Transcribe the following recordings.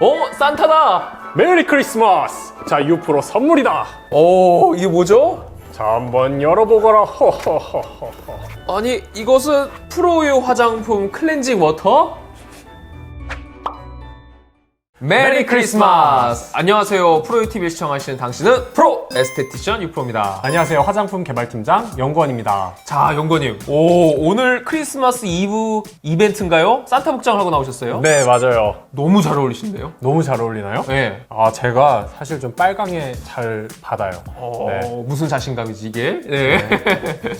어? 산타다! 메리 크리스마스! 자, 6% 선물이다! 오, 이게 뭐죠? 자, 한번 열어보거라. 허허허허. 아니, 이것은 프로유 화장품 클렌징 워터? 메리 크리스마스! 안녕하세요. 프로유 TV 시청하시는 당신은 프로 에스테티션 유프로입니다. 안녕하세요. 화장품 개발팀장 연구원입니다. 자, 연구님. 오, 오늘 크리스마스 이브 이벤트인가요? 산타 복장을 하고 나오셨어요? 네, 맞아요. 너무 잘 어울리신데요? 너무 잘 어울리나요? 네. 아, 제가 사실 좀 빨강에 잘 받아요. 어, 네. 무슨 자신감이지 이게? 네.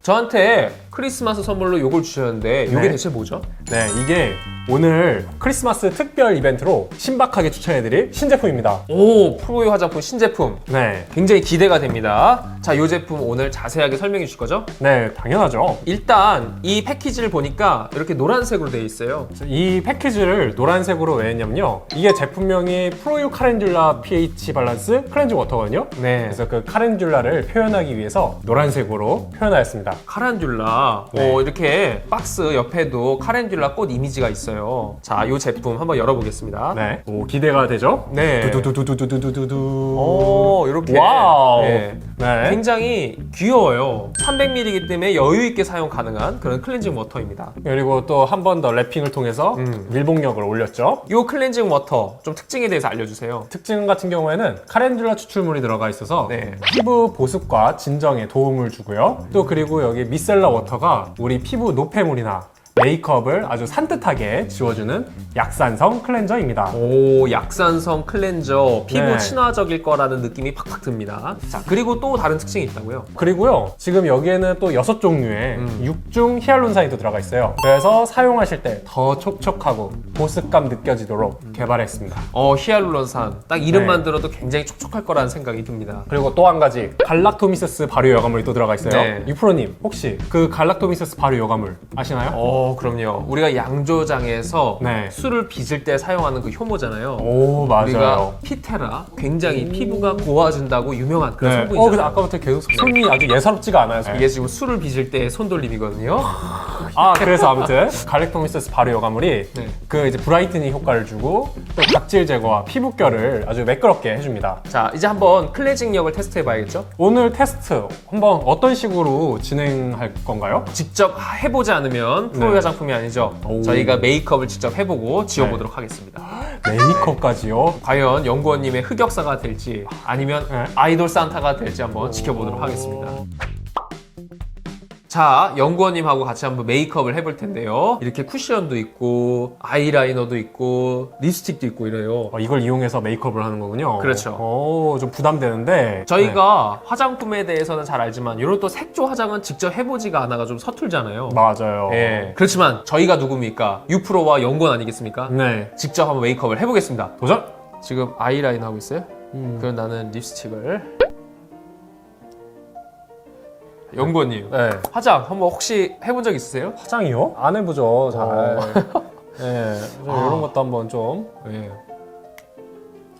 저한테 크리스마스 선물로 요걸 주셨는데 이게 네. 대체 뭐죠? 네, 이게 오늘 크리스마스 특별 이벤트로 신박하게 추천해드릴 신제품입니다. 오, 프로의 화장품 신제품. 네, 굉장히 기대가 됩니다. 자, 이 제품 오늘 자세하게 설명해 주실 거죠? 네, 당연하죠. 일단 이 패키지를 보니까 이렇게 노란색으로 되어 있어요. 이 패키지를 노란색으로 왜 했냐면요. 이게 제품명이 프로유 카렌듈라 pH 밸런스 클렌징 워터거든요. 네. 그래서 그 카렌듈라를 표현하기 위해서 노란색으로 표현하였습니다. 카렌듈라. 네. 오, 이렇게 박스 옆에도 카렌듈라 꽃 이미지가 있어요. 자, 이 제품 한번 열어보겠습니다. 네. 오, 기대가 되죠? 네. 두두두두두두두두. 오, 이렇게. 와우. 네. 네. 굉장히 귀여워요. 300ml이기 때문에 여유 있게 사용 가능한 그런 클렌징 워터입니다. 그리고 또 한 번 더 랩핑을 통해서 음. 밀봉력을 올렸죠. 이 클렌징 워터 좀 특징에 대해서 알려주세요. 특징 같은 경우에는 카렌듈라 추출물이 들어가 있어서 네. 피부 보습과 진정에 도움을 주고요. 또 그리고 여기 미셀라 워터 가 우리 피부 노폐물이나 메이크업을 아주 산뜻하게 지워주는 약산성 클렌저입니다. 오, 약산성 클렌저, 피부 네. 친화적일 거라는 느낌이 팍팍 듭니다. 자, 그리고 또 다른 특징이 있다고요. 그리고요, 지금 여기에는 또 여섯 종류의 음. 육중 히알론산이 또 들어가 있어요. 그래서 사용하실 때 더 촉촉하고 보습감 느껴지도록 개발했습니다. 어, 히알루론산. 딱 이름만 네. 들어도 굉장히 촉촉할 거라는 생각이 듭니다. 그리고 또 한 가지 갈락토미세스 발효 여과물이 또 들어가 있어요. 네. 유프로님 혹시 그 갈락토미세스 발효 여과물 아시나요? 어, 그럼요. 우리가 양조장에서 네. 술을 빚을 때 사용하는 그 효모잖아요. 오 우리가 맞아요. 피테라 굉장히 피부가 고와준다고 유명한 그런 네. 성분이잖아요. 어 근데 아까부터 계속 손이 아주 예사롭지가 않아요. 이게 지금 술을 빚을 때 손돌림이거든요. 아 그래서 아무튼 갈락토미세스 발효 여과물이 네. 그 이제 브라이트닝 효과를 주고 또 각질 제거와 피부결을 아주 매끄럽게 해줍니다. 자, 이제 한번 클렌징력을 테스트 해봐야겠죠? 오늘 테스트 한번 어떤 식으로 진행할 건가요? 직접 해보지 않으면 프로 네. 화장품이 아니죠. 오. 저희가 메이크업을 직접 해보고 지워보도록 하겠습니다. 메이크업까지요? 과연 연구원님의 흑역사가 될지 아니면 네. 아이돌 산타가 될지 한번 지켜보도록 하겠습니다. 자, 연구원님하고 같이 한번 메이크업을 해볼 텐데요. 이렇게 쿠션도 있고, 아이라이너도 있고, 립스틱도 있고 이래요. 어, 이걸 이용해서 메이크업을 하는 거군요. 그렇죠. 오, 좀 부담되는데. 저희가 화장품에 대해서는 잘 알지만 이런 또 색조 화장은 직접 해보지가 않아가 좀 서툴잖아요. 네. 맞아요. 예. 그렇지만 저희가 누굽니까? 유프로와 연구원 아니겠습니까? 네. 직접 한번 메이크업을 해보겠습니다. 도전! 지금 아이라이너 하고 있어요? 음. 그럼 나는 립스틱을. 연구원님, 네. 화장 한번 혹시 해본 적 있으세요? 화장이요? 안 해보죠, 잘. 어. 네. 좀 아. 이런 것도 한번 좀. 네.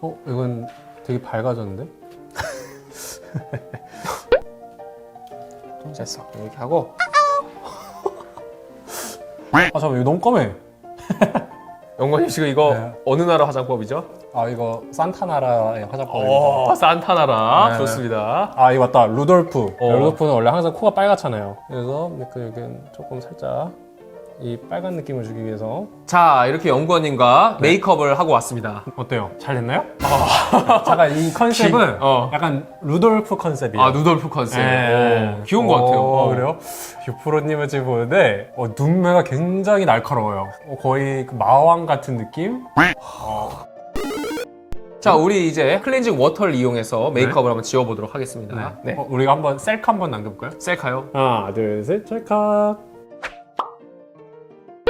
어, 이건 되게 밝아졌는데? 됐어. 이렇게 하고. 아, 잠깐만, 이거 너무 검해. 연구원님 지금 이거 네. 어느 나라 화장법이죠? 아, 이거 산타나라의 화장법입니다. 오, 산타나라. 네. 좋습니다. 아, 이거 맞다. 루돌프. 어. 루돌프는 원래 항상 코가 빨갛잖아요. 그래서 그 여기 조금 살짝 이 빨간 느낌을 주기 위해서. 자, 이렇게 연구원님과 메이크업을 하고 왔습니다. 어때요? 잘 됐나요? 잠깐, 이 컨셉은 어. 약간 루돌프 컨셉이에요. 아, 누돌프 컨셉. 네. 오, 귀여운 것 같아요. 어, 어. 그래요? 유프로님을 지금 보는데 어, 눈매가 굉장히 날카로워요. 어, 거의 그 마왕 같은 느낌? 자, 우리 이제 클렌징 워터를 이용해서 메이크업을 한번 지워보도록 하겠습니다. 네. 어, 우리가 한번 셀카 한번 남겨볼까요? 셀카요. 하나, 둘, 셋, 셀카.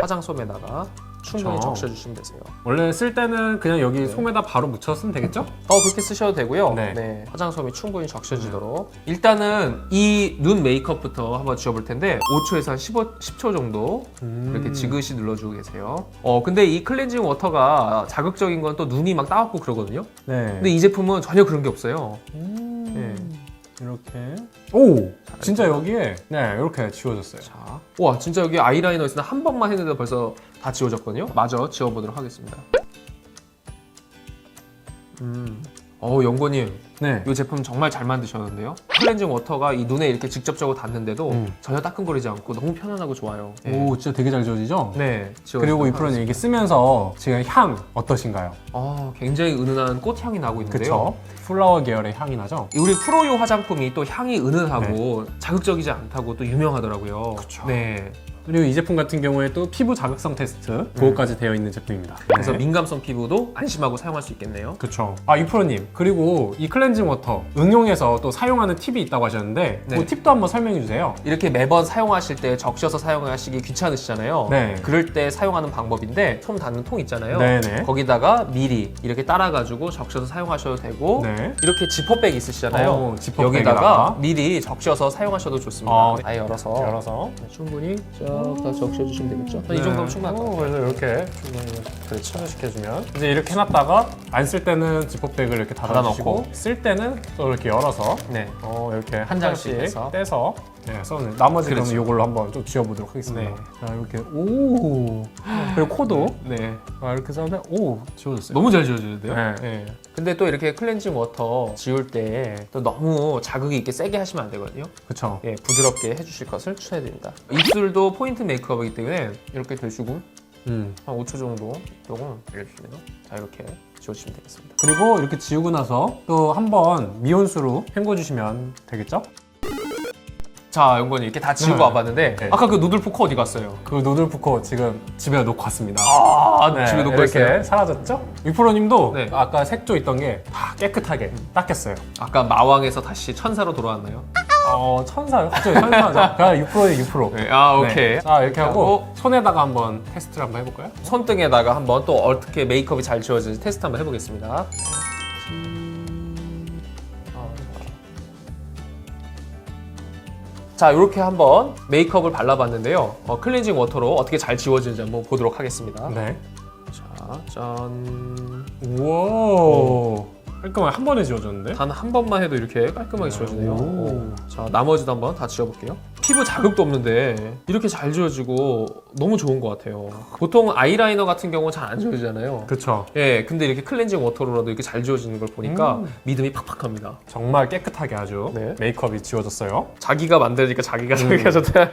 화장솜에다가 충분히 그쵸. 적셔 주시면 되세요. 원래 쓸 때는 그냥 여기 솜에다 바로 묻혀 쓰면 되겠죠? 어, 그렇게 쓰셔도 되고요. 네. 네. 화장솜이 충분히 적셔지도록. 일단은 이 눈 메이크업부터 한번 지워볼 텐데 5초에서 한 15, 10초 정도 이렇게 지그시 눌러주고 계세요. 어, 근데 이 클렌징 워터가 자극적인 건 또 눈이 막 따갑고 그러거든요. 네. 근데 이 제품은 전혀 그런 게 없어요. 음. 네. 이렇게. 오! 진짜 여기에 네, 이렇게 지워졌어요. 자, 와 진짜 여기 아이라이너 있으나 한 번만 했는데 벌써 다 지워졌거든요. 마저 지워보도록 하겠습니다. 음, 어 연구님, 네. 이 제품 정말 잘 만드셨는데요. 클렌징 워터가 이 눈에 이렇게 직접적으로 닿는데도 음. 전혀 따끔거리지 않고 너무 편안하고 좋아요. 네, 오, 진짜 되게 잘 지워지죠? 네. 그리고 이 지워지도록 프로님 이게 쓰면서 지금 향 어떠신가요? 아, 굉장히 은은한 꽃향이 나고 있는데요. 그쵸? 플라워 계열의 향이 나죠? 우리 프로요 화장품이 또 향이 은은하고 자극적이지 않다고 또 유명하더라고요. 그쵸. 네. 그리고 이 제품 같은 경우에 또 피부 자극성 테스트 그거까지 되어 있는 제품입니다. 그래서 네. 민감성 피부도 안심하고 사용할 수 있겠네요. 그쵸. 아, 이프로님. 그리고 이 클렌징 워터 응용해서 또 사용하는 팁이 있다고 하셨는데 네. 그 팁도 한번 설명해 주세요. 이렇게 매번 사용하실 때 적셔서 사용하시기 귀찮으시잖아요. 네. 그럴 때 사용하는 방법인데 솜 닿는 통 있잖아요. 네네. 거기다가 미리 이렇게 따라가지고 적셔서 사용하셔도 되고 네. 이렇게 지퍼백 있으시잖아요. 어, 지퍼백에다가. 여기다가 미리 적셔서 사용하셔도 좋습니다. 어. 아예 열어서 열어서. 충분히 쫙다 적셔주시면 되겠죠. 이 정도면 충분할 것 어, 같아요. 그래서 이렇게 충분히 그렇죠. 차시켜주면 이제 이렇게 해놨다가 안 쓸 때는 지퍼백을 이렇게 닫아놓고 닫아놓고. 쓸 때는 또 이렇게 열어서 네. 어, 이렇게 한한 장씩 장씩 해서. 떼서 네, 써는 나머지 그럼 그렇죠. 이걸로 한번 좀 지워보도록 하겠습니다. 네. 자 이렇게 오 그리고 코도 네. 아, 이렇게 써면 오 지워졌어요. 너무 잘 지워지는데요? 네. 네. 근데 또 이렇게 클렌징 워터 지울 때 또 너무 자극이 있게 세게 하시면 안 되거든요. 그쵸. 예, 부드럽게 해주실 것을 추천해드립니다. 입술도 포인트 메이크업이기 때문에 이렇게 대시고 음. 한 5초 정도 조금 올려주시면 자 이렇게 지워주시면 되겠습니다. 그리고 이렇게 지우고 나서 또 한번 미온수로 헹궈주시면 되겠죠? 자, 연구원님 이렇게 다 지우고 네. 와봤는데 네. 아까 그 누들 포크 어디 갔어요? 그 누들푸코 지금 집에 놓고 왔습니다. 아, 네, 집에 놓고 이렇게 있어요. 사라졌죠? 위프로님도 네. 아까 색조 있던 게 다 깨끗하게 닦였어요. 아까 마왕에서 다시 천사로 돌아왔나요? 어 천사요? 갑자기 천사죠? 그냥 유프로의 유프로. 네, 아 네. 오케이. 자 이렇게 하고 하고 손에다가 한번 테스트를 한번 해볼까요? 손등에다가 한번 또 어떻게 메이크업이 잘 지워지는지 테스트 한번 해보겠습니다. 자, 이렇게 한번 메이크업을 발라봤는데요. 어, 클렌징 워터로 어떻게 잘 지워지는지 한번 보도록 하겠습니다. 네. 자, 짠. 우와. 깔끔하게 한 번에 지워졌는데? 단 한 번만 해도 이렇게 깔끔하게 지워지네요. 오. 오. 자, 나머지도 한번 다 지워볼게요. 피부 자극도 없는데 이렇게 잘 지워지고 너무 좋은 것 같아요. 보통 아이라이너 같은 경우는 잘 안 지워지잖아요. 그쵸. 예, 근데 이렇게 클렌징 워터로라도 이렇게 잘 지워지는 걸 보니까 음. 믿음이 팍팍합니다. 정말 깨끗하게 아주 네. 메이크업이 지워졌어요. 자기가 만드니까 음. 자기가 자기가 좋다.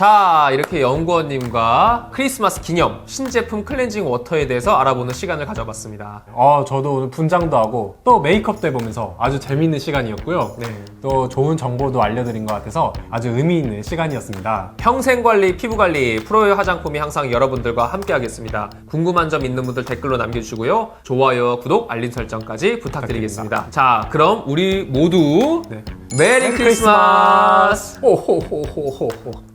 자, 이렇게 연구원님과 크리스마스 기념 신제품 클렌징 워터에 대해서 알아보는 시간을 가져봤습니다. 어, 저도 오늘 분장도 하고 또 메이크업도 해보면서 아주 재미있는 시간이었고요. 네. 또 좋은 정보도 알려드린 것 같아서 아주 의미 있는 시간이었습니다. 평생 관리, 피부 관리, 프로의 화장품이 항상 여러분들과 함께 하겠습니다. 궁금한 점 있는 분들 댓글로 남겨주시고요. 좋아요, 구독, 알림 설정까지 부탁드리겠습니다. 자, 그럼 우리 모두 네. 메리 크리스마스! 오호호호호호.